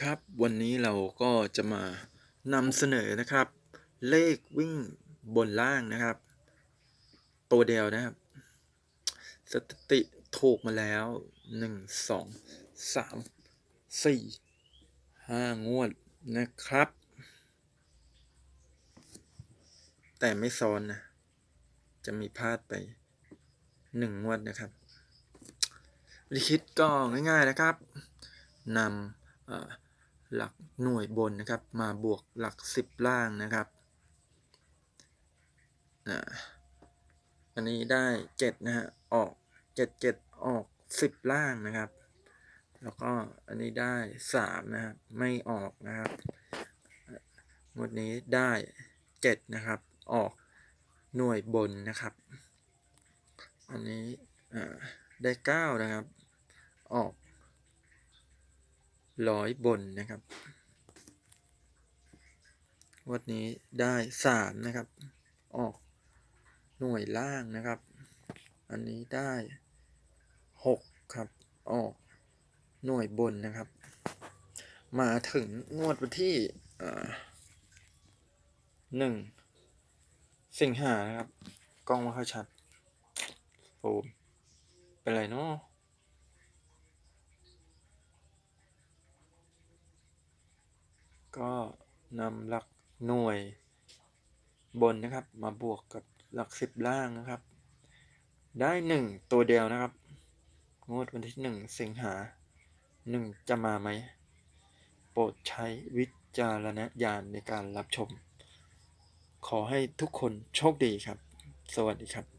ครับ วันนี้เราก็จะมานำเสนอนะครับ เลขวิ่งบนล่างนะครับ ตัวเดียวนะครับ สถิติถูกมาแล้วหนึ่งสองสามสี่ห้างวดนะครับ แต่ไม่ซ้อนนะ จะมีพลาดไปหนึ่งงวดนะครับวิธีคิดก็ง่ายๆนะครับนำเอ่อ หลักหน่วยบนนะครับ มาบวกหลักสิบล่างนะครับนะอันนี้ได้เจ็ดนะฮะ ออกเจ็ดเจ็ดออกสิบล่างนะครับ แล้วก็อันนี้ได้สามนะครับ ไม่ออกนะครับงวดนี้ได้เจ็ดนะครับ ออกหน่วยบนนะครับ อันนี้ได้เก้านะครับ ออก ร้อยบนนะครับ วันนี้ได้สามนะครับ ออกหน่วยล่างนะครับ อันนี้ได้หกครับ ออกหน่วยบนนะครับ มาถึงงวดวันที่หนึ่งสิงหานะครับ กล้องไม่ค่อยชัดโอ้เป็นไรเนาะ ก็นำหลักหน่วยบนนะครับ มาบวกกับหลักสิบล่างนะครับ ได้หนึ่งตัวเดียวนะครับ งวดวันที่หนึ่งสิงหาหนึ่งจะมาไหม โปรดใช้วิจารณญาณในการรับชม ขอให้ทุกคนโชคดีครับ สวัสดีครับ